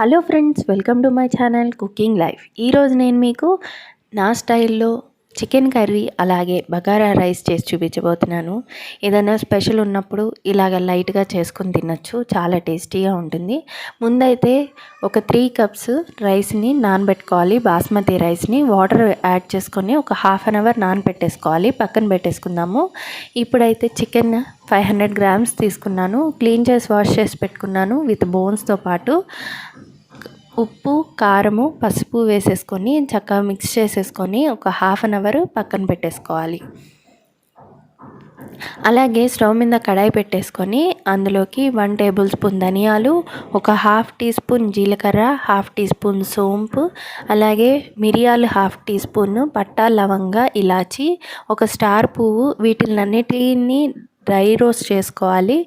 Hello friends welcome to my channel cooking life. ఈరోజు నేను మీకు నా స్టైల్లో చికెన్ కర్రీ అలాగే బగారా రైస్ చేసి చూపించబోతున్నాను. ఏదైనా స్పెషల్ ఉన్నప్పుడు ఇలాగ లైట్గా చేసుకుని తినొచ్చు చాలా టేస్టీగా ఉంటుంది. ముందైతే ఒక త్రీ కప్స్ రైస్ని నానబెట్టుకోవాలి. బాస్మతి రైస్ని వాటర్ యాడ్ చేసుకొని ఒక హాఫ్ అన్ అవర్ నానబెట్టేసుకోవాలి పక్కన పెట్టేసుకుందాము. ఇప్పుడైతే చికెన్ ఫైవ్ హండ్రెడ్ గ్రామ్స్ తీసుకున్నాను. క్లీన్ చేసి వాష్ చేసి పెట్టుకున్నాను విత్ బోన్స్తో పాటు. ఉప్పు కారము పసుపు వేసేసుకొని చక్కగా మిక్స్ చేసేసుకొని ఒక హాఫ్ అన్ అవర్ పక్కన పెట్టేసుకోవాలి. అలాగే స్టవ్ మీద కడాయి పెట్టేసుకొని అందులోకి వన్ టేబుల్ స్పూన్ ధనియాలు ఒక హాఫ్ టీ స్పూన్ జీలకర్ర హాఫ్ టీ స్పూన్ సోంపు అలాగే మిరియాలు హాఫ్ టీ స్పూన్ పట్టా లవంగా ఇలాచి ఒక స్టార్ పువ్వు వీటిలన్నిటిని డ్రై రోస్ట్ చేసుకోవాలి.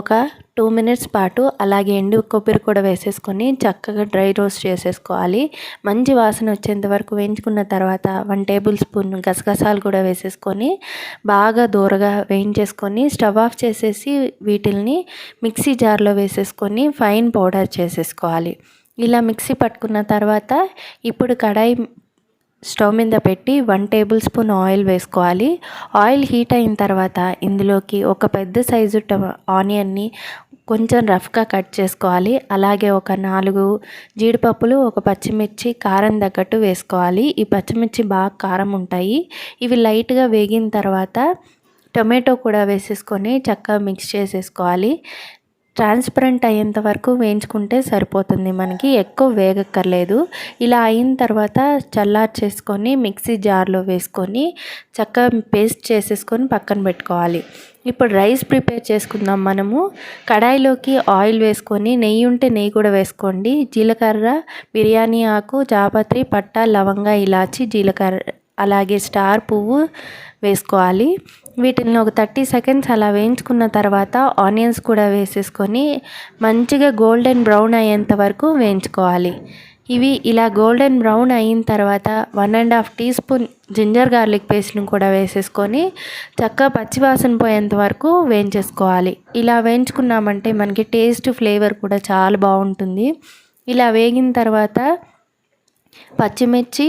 ఒక టూ మినిట్స్ పాటు అలాగే ఎండు కొబ్బరి కూడా వేసేసుకొని చక్కగా డ్రై రోస్ట్ చేసేసుకోవాలి. మంచి వాసన వచ్చేంత వరకు వేయించుకున్న తర్వాత వన్ టేబుల్ స్పూన్ గసగసాలు కూడా వేసేసుకొని బాగా దూరగా వేయించేసుకొని స్టవ్ ఆఫ్ చేసేసి వీటిల్ని మిక్సీ జార్లో వేసేసుకొని ఫైన్ పౌడర్ చేసేసుకోవాలి. ఇలా మిక్సీ పట్టుకున్న తర్వాత ఇప్పుడు కడాయి స్టవ్ మీద పెట్టి వన్ టేబుల్ స్పూన్ ఆయిల్ వేసుకోవాలి. ఆయిల్ హీట్ అయిన తర్వాత ఇందులోకి ఒక పెద్ద సైజు ఆనియన్ని కొంచెం రఫ్గా కట్ చేసుకోవాలి. అలాగే ఒక నాలుగు జీడిపప్పులు ఒక పచ్చిమిర్చి కారం తగ్గట్టు వేసుకోవాలి. ఈ పచ్చిమిర్చి బాగా కారం ఉంటాయి. ఇవి లైట్గా వేగిన తర్వాత టొమాటో కూడా వేసేసుకొని చక్కగా మిక్స్ చేసేసుకోవాలి. ట్రాన్స్పరెంట్ అయ్యేంత వరకు వేయించుకుంటే సరిపోతుంది మనకి ఎక్కువ వేగక్కర్లేదు. ఇలా అయిన తర్వాత చల్లార్చేసుకొని మిక్సీ జార్లో వేసుకొని చక్కగా పేస్ట్ చేసేసుకొని పక్కన పెట్టుకోవాలి. ఇప్పుడు రైస్ ప్రిపేర్ చేసుకుందాం మనము. కడాయిలోకి ఆయిల్ వేసుకొని నెయ్యి ఉంటే నెయ్యి కూడా వేసుకోండి. జీలకర్ర బిర్యానీ ఆకు జాపత్రి పట్ట లవంగా ఇలాచి జీలకర్ర అలాగే స్టార్ పువ్వు వేసుకోవాలి. వీటిని ఒక థర్టీ సెకండ్స్ అలా వేయించుకున్న తర్వాత ఆనియన్స్ కూడా వేసేసుకొని మంచిగా గోల్డెన్ బ్రౌన్ అయ్యేంత వరకు వేయించుకోవాలి. ఇవి ఇలా గోల్డెన్ బ్రౌన్ అయిన తర్వాత one and half teaspoon ginger garlic పేస్ట్ని కూడా వేసేసుకొని చక్కగా పచ్చివాసన పోయేంత వరకు వేయించేసుకోవాలి. ఇలా వేయించుకున్నామంటే మనకి టేస్ట్ ఫ్లేవర్ కూడా చాలా బాగుంటుంది. ఇలా వేగిన తర్వాత పచ్చిమిర్చి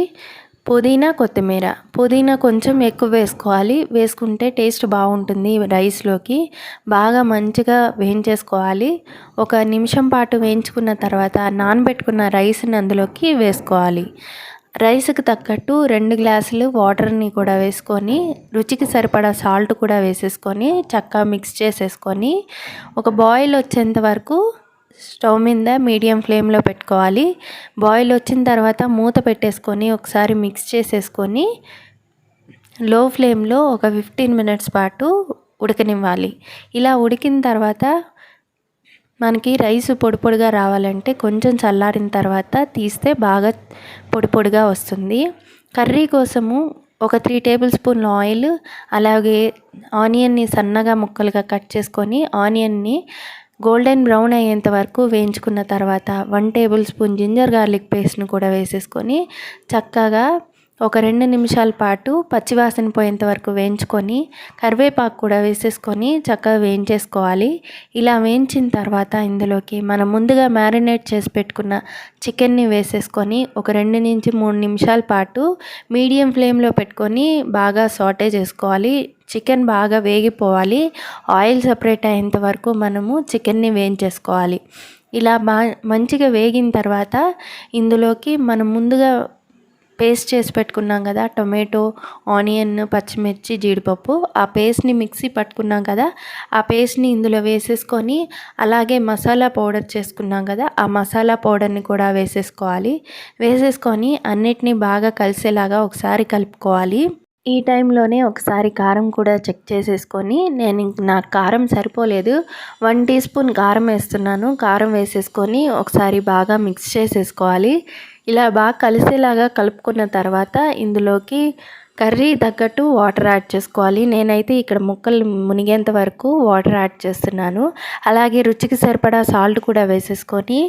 పుదీనా కొత్తిమీర. పుదీనా కొంచెం ఎక్కువ వేసుకోవాలి. వేసుకుంటే టేస్ట్ బాగుంటుంది రైస్లోకి. బాగా మంచిగా వేయించేసుకోవాలి. ఒక నిమిషం పాటు వేయించుకున్న తర్వాత నానబెట్టుకున్న రైస్ని అందులోకి వేసుకోవాలి. రైస్కి తగ్గట్టు రెండు గ్లాసులు వాటర్ని కూడా వేసుకొని రుచికి సరిపడా సాల్ట్ కూడా వేసేసుకొని చక్కగా మిక్స్ చేసేసుకొని ఒక బాయిల్ వచ్చేంత వరకు స్టవ్ మీద మీడియం ఫ్లేమ్లో పెట్టుకోవాలి. బాయిల్ వచ్చిన తర్వాత మూత పెట్టేసుకొని ఒకసారి మిక్స్ చేసేసుకొని లో ఫ్లేమ్లో ఒక ఫిఫ్టీన్ మినిట్స్ పాటు ఉడకనివ్వాలి. ఇలా ఉడికిన తర్వాత మనకి రైస్ పొడి పొడిగా రావాలంటే కొంచెం చల్లారిన తర్వాత తీస్తే బాగా పొడి పొడిగా వస్తుంది. కర్రీ కోసము ఒక త్రీ టేబుల్ స్పూన్ ఆయిల్ అలాగే ఆనియన్ని సన్నగా ముక్కలుగా కట్ చేసుకొని ఆనియన్ని గోల్డెన్ బ్రౌన్ అయ్యేంత వరకు వేయించుకున్న తర్వాత one tablespoon ginger garlic పేస్ట్ను కూడా వేసేసుకొని చక్కగా ఒక రెండు నిమిషాల పాటు పచ్చివాసన పోయేంత వరకు వేయించుకొని కరివేపాకు కూడా వేసేసుకొని చక్కగా వేయించేసుకోవాలి. ఇలా వేయించిన తర్వాత ఇందులోకి మనం ముందుగా మ్యారినేట్ చేసి పెట్టుకున్న చికెన్ని వేసేసుకొని ఒక రెండు నుంచి మూడు నిమిషాల పాటు మీడియం ఫ్లేమ్లో పెట్టుకొని బాగా సాటే చేసుకోవాలి. చికెన్ బాగా వేగిపోవాలి. ఆయిల్ సపరేట్ అయ్యేంత వరకు మనము చికెన్ని వేయించేసుకోవాలి. ఇలా బా మంచిగా వేగిన తర్వాత ఇందులోకి మనం ముందుగా పేస్ట్ చేసి పెట్టుకున్నాం కదా టొమాటో ఆనియన్ పచ్చిమిర్చి జీడిపప్పు. ఆ పేస్ట్ని మిక్సీ పట్టుకున్నాం కదా ఆ పేస్ట్ని ఇందులో వేసేసుకొని అలాగే మసాలా పౌడర్ చేసుకున్నాం కదా ఆ మసాలా పౌడర్ని కూడా వేసేసుకోవాలి. వేసేసుకొని అన్నిటినీ బాగా కలిసేలాగా ఒకసారి కలుపుకోవాలి. ఈ టైంలోనే ఒకసారి కారం కూడా చెక్ చేసేసుకొని నేను నా కారం సరిపోలేదు. వన్ టీ స్పూన్ కారం వేస్తున్నాను. కారం వేసేసుకొని ఒకసారి బాగా మిక్స్ చేసేసుకోవాలి. ఇలా బాగా కలిసేలాగా కలుపుకున్న తర్వాత ఇందులోకి కర్రీ తగ్గట్టు వాటర్ యాడ్ చేసుకోవాలి. నేనైతే ఇక్కడ ముక్కలు మునిగేంత వరకు వాటర్ యాడ్ చేస్తున్నాను. అలాగే రుచికి సరిపడా సాల్ట్ కూడా వేసేసుకొని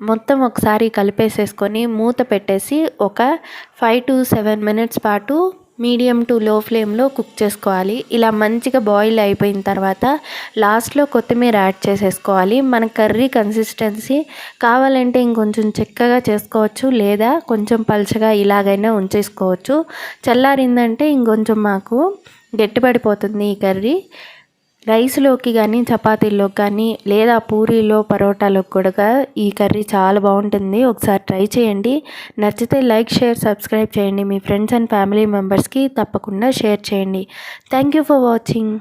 మొత్తం ఒకసారి కలిపేసేసుకొని మూత పెట్టేసి ఒక ఫైవ్ టు సెవెన్ మినిట్స్ పాటు మీడియం టు లో ఫ్లేమ్లో కుక్ చేసుకోవాలి. ఇలా మంచిగా బాయిల్ అయిపోయిన తర్వాత లాస్ట్లో కొత్తిమీర యాడ్ చేసేసుకోవాలి. మన కర్రీ కన్సిస్టెన్సీ కావాలంటే ఇంకొంచెం చెక్కగా చేసుకోవచ్చు లేదా కొంచెం పల్చగా ఇలాగైనా ఉంచేసుకోవచ్చు. చల్లారిందంటే ఇంకొంచెం మాకు గట్టిపడిపోతుంది ఈ కర్రీ. రైస్లోకి కానీ చపాతీల్లోకి కానీ లేదా పూరీలో పరోటాలోకి కూడా ఈ కర్రీ చాలా బాగుంటుంది. ఒకసారి ట్రై చేయండి. నచ్చితే లైక్ షేర్ సబ్స్క్రైబ్ చేయండి. మీ ఫ్రెండ్స్ అండ్ ఫ్యామిలీ మెంబర్స్కి తప్పకుండా షేర్ చేయండి. Thank you for watching.